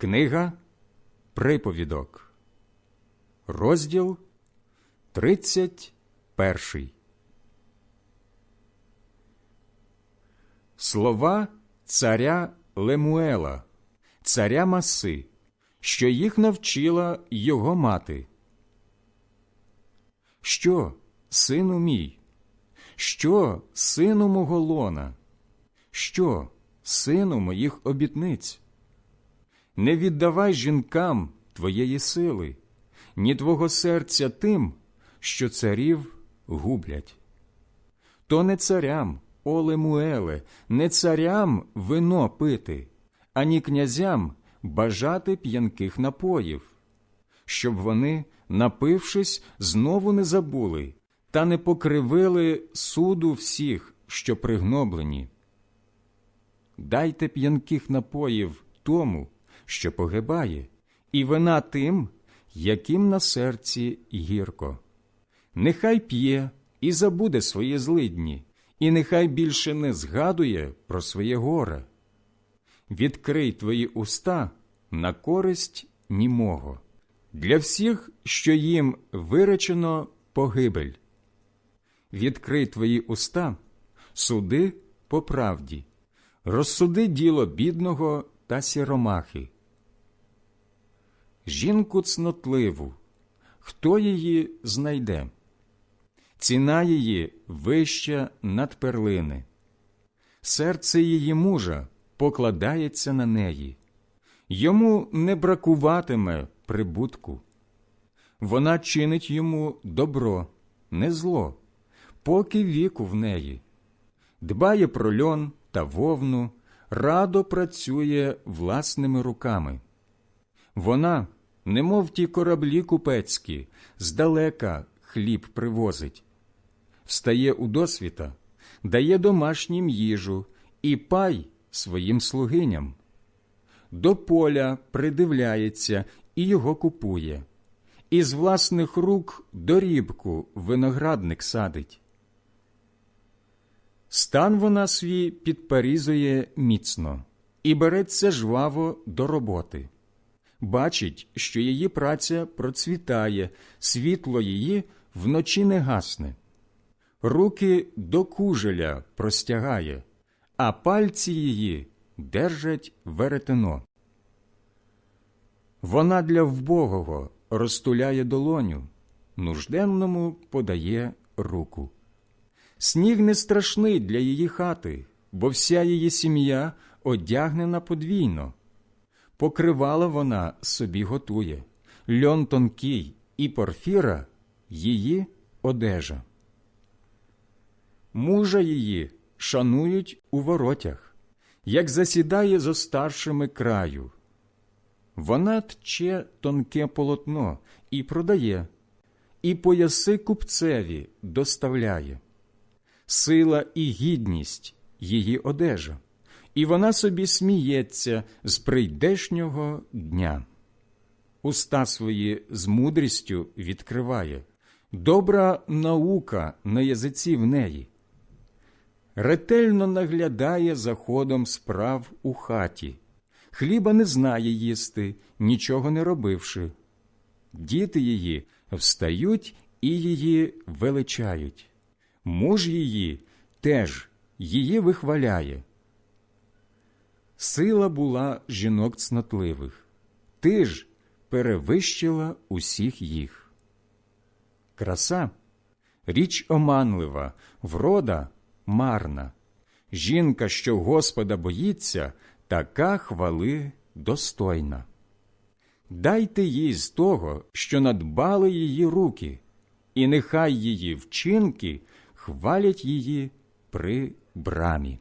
Книга Приповідок, розділ 31. Слова царя Лемуела, царя Маси, що їх навчила його мати. Що, сину мій? Що, сину мого лона? Що, сину моїх обітниць? Не віддавай жінкам твоєї сили, ні твого серця тим, що царів гублять. То не царям, о Лемуеле, не царям вино пити, ані князям бажати п'янких напоїв, щоб вони, напившись, знову не забули та не покривили суду всіх, що пригноблені. Дайте п'янких напоїв тому, що погибає, і вина тим, яким на серці гірко. Нехай п'є і забуде свої злидні, і нехай більше не згадує про своє горе. Відкрий твої уста на користь німого, для всіх, що їм виречено погибель. Відкрий твої уста, суди по правді, розсуди діло бідного та сіромахи. Жінку цнотливу, хто її знайде? Ціна її вища над перлини, серце її мужа покладається на неї, йому не бракуватиме прибутку. Вона чинить йому добро, не зло, поки віку в неї, дбає про льон та вовну, радо працює власними руками. Вона, немов ті кораблі купецькі, здалека хліб привозить, встає у досвіта, дає домашнім їжу і пай своїм слугиням. До поля придивляється і його купує, із власних рук дорібку виноградник садить. Стан вона свій підпарізує міцно і береться жваво до роботи. Бачить, що її праця процвітає, світло її вночі не гасне, руки до кужеля простягає, а пальці її держать веретено. Вона для вбогого розтуляє долоню, нужденному подає руку. Сніг не страшний для її хати, бо вся її сім'я одягнена подвійно. Покривала вона собі готує, льон тонкий і порфіра її одежа. Мужа її шанують у воротях, як засідає зо старшими краю. Вона тче тонке полотно і продає, і пояси купцеві доставляє сила і гідність її одежа, і вона собі сміється з прийдешнього дня. Уста свої з мудрістю відкриває, добра наука на язиці в неї. Ретельно наглядає за ходом справ у хаті, хліба не знає їсти, нічого не робивши. Діти її встають і її величають муж її теж її вихваляє. Сила була жінок цнотливих, ти ж перевищила усіх їх. Краса річ оманлива, врода марна. Жінка, що Господа боїться, така хвали достойна. Дайте їй з того, що надбали її руки, і нехай її вчинки хвалять її при брамі.